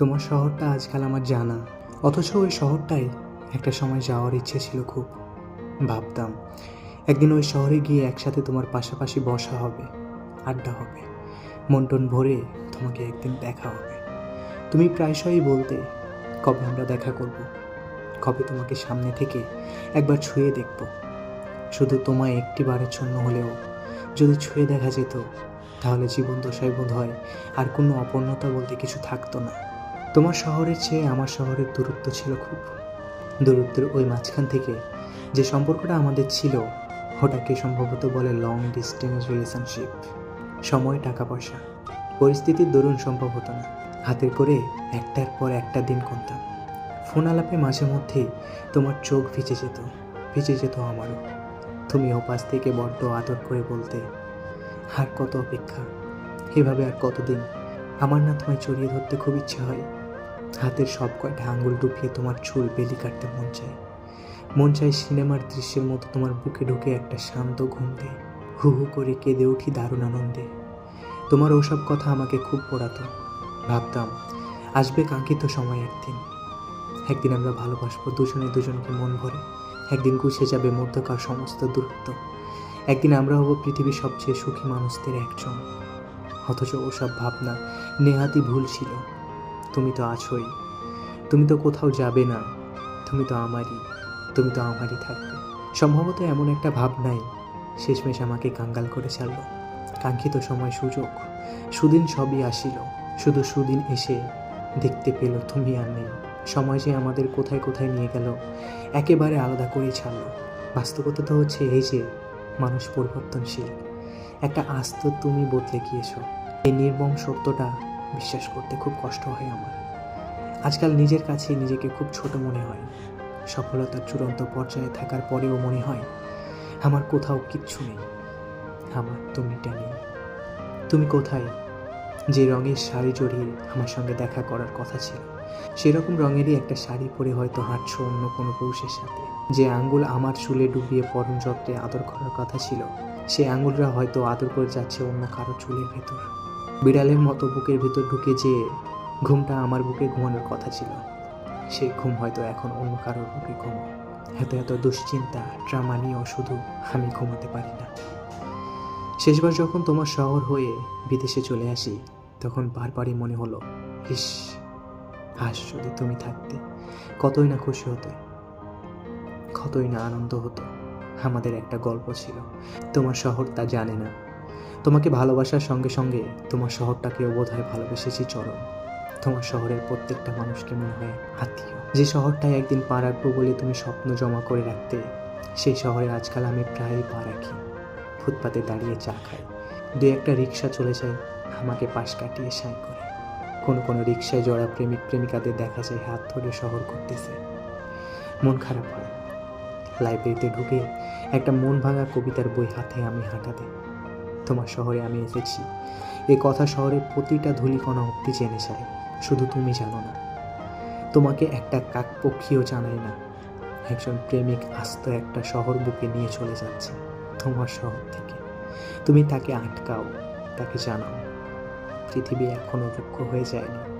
তোমার শহরটা আজকাল আমার জানা। অথচ ওই শহরটাই একটা সময় যাওয়ার ইচ্ছে ছিল খুব। ভাবতাম, একদিন ওই শহরে গিয়ে একসাথে তোমার পাশাপাশি বসা হবে, আড্ডা হবে। মন টন ভরে তোমাকে একদিন দেখা হবে। তুমি প্রায়শই বলতে, কবে আমরা দেখা করব? কবে তোমাকে সামনে থেকে একবার ছুঁয়ে দেখব? শুধু তোমায় একটি বারের জন্য হলেও যদি ছুঁয়ে দেখা যেত, তাহলে জীবন দশায় বোধ হয় আর কোনো অপূর্ণতা বলতে কিছু থাকতো না। তোমার শহরের চেয়ে আমার শহরের দূরত্ব ছিল খুব। দূরত্বের ওই মাঝখান থেকে যে সম্পর্কটা আমাদের ছিল, ওটাকে সম্ভবত বলে লং ডিস্টেন্স রিলেশনশিপ সময়, টাকা, পয়সা। পরিস্থিতির দরুন সম্ভব হতো না। হাতের করে একটার পর একটা দিন গুনতাম ফোন আলাপে মাঝে মধ্যেই তোমার চোখ ভিজে যেত ভিজে যেত আমারও। তুমি ওপাশ থেকে বড্ড আদর করে বলতে, আর কত অপেক্ষা? এভাবে আর কতদিন? আমার না তোমায় জড়িয়ে ধরতে খুব ইচ্ছে হয়। হাতের সব কয়টা আঙুল ডুবিয়ে তোমার চুল বেলি কাটতে মন চায়। মন চায় সিনেমার দৃশ্যের মতো তোমার বুকে ঢুকে একটা শান্ত ঘুম হু হু করে কেঁদে উঠি দারুণ আনন্দে। তোমার ওসব কথা আমাকে খুব পড়াতো। ভাবতাম, আসবে কাঙ্ক্ষিত সময় একদিন। একদিন আমরা ভালোবাসবো দুজনে দুজনকে মন ভরে। একদিন গুছিয়ে যাবে মধ্যকার সমস্ত দূরত্ব। একদিন আমরা হব পৃথিবীর সবচেয়ে সুখী মানুষদের একজন। অথচ ওসব ভাবনা নেহাতি ভুল ছিল। তুমি তো আছোই। তুমি তো কোথাও যাবে না। তুমি তো আমারই। তুমি তো আমারই থাকবে। সম্ভবত এমন একটা ভাব নাই। শেষমেশ আমাকে কাঙ্গাল করে ছাড়লো। কাঙ্ক্ষিত সময় সুযোগ। সুদিন সবই আসিল। শুধু সুদিন এসে দেখতে পেল তুমি আর নেই। সময় যে আমাদের কোথায় কোথায় নিয়ে গেল, একেবারে আলাদা করেই ছাড়লো। বাস্তবতা তো হচ্ছে এই যে, মানুষ পরিবর্তনশীল। একটা আস্ত তুমি বদলে গিয়েছ। এই নির্মম সত্যটা বিশ্বাস করতে খুব কষ্ট হয় আমার। আজকাল নিজের কাছে নিজেকে খুব ছোট মনে হয়। সফলতার চূড়ান্ত পর্যায়ে থাকার পরেও মনে হয়, আমার কোথাও কিচ্ছু নেই। আমার তুমিটা নেই। তুমি কোথায়? যে রঙের শাড়ি জড়িয়ে আমার সঙ্গে দেখা করার কথা ছিল, সেরকম রঙেরই একটা শাড়ি পরে হয়তো হাঁটছো অন্য কোনো পুরুষের সাথে। যে আঙ্গুল আমার চুলে ডুবিয়ে পরম যত্নে আদর করার কথা ছিল সেই আঙ্গুলরা হয়তো আদর করে যাচ্ছে অন্য কারও চুলের ভেতর। বিড়ালের মতো বুকের ভেতর ঢুকে যে ঘুমটা আমার বুকে ঘুমানোর কথা ছিল সেই ঘুম হয়তো এখন অন্য কারোর বুকে ঘুম। এত এত দুশ্চিন্তা, ড্রামা নিয়েও শুধু আমি ঘুমাতে পারি না। শেষবার যখন তোমার শহর হয়ে বিদেশে চলে আসি, তখন বারবারই মনে হলো, ইস, আজ যদি তুমি থাকতে, কতই না খুশি হতে, কতই না আনন্দ হতো। আমাদের একটা গল্প ছিল, তোমার শহর তা জানে না। তোমাকে ভালোবাসার সঙ্গে সঙ্গে তোমার শহরটাকেও বোধ হয় ভালোবেসেছি চরম তোমার শহরের প্রত্যেকটা মানুষকে মনে হয় আত্মীয়। যে শহরটায় একদিন পা রাখব বলে তুমি স্বপ্ন জমা করে রাখতে, সেই শহরে আজকাল আমি প্রায়ই পা রাখি। ফুটপাতে দাঁড়িয়ে চা খাই। দু একটা রিক্সা চলে যায়, আমাকে পাশ কাটিয়ে সাই করে। কোনো কোনো রিক্সায় জড়া প্রেমিক প্রেমিকাদের দেখা যায় হাত ধরে শহর করতেছে। মন খারাপ হয়। লাইব্রেরিতে ঢুকে একটা মন ভাঙা কবিতার বই হাতে আমি হাঁটাতে তোমার শহরে আমি এসেছি। এ কথা শহরের প্রতিটা ধুলিকণা অব্দি জেনে যায়, শুধু তুমি জানো না। তোমাকে একটা কাকপক্ষীও জানায় না, একজন প্রেমিক আস্ত একটা শহর বুকে নিয়ে চলে যাচ্ছে তোমার শহর থেকে। তুমি তাকে আটকাও, তাকে জানাও। পৃথিবী এখনও দুঃখ হয়ে যায়নি।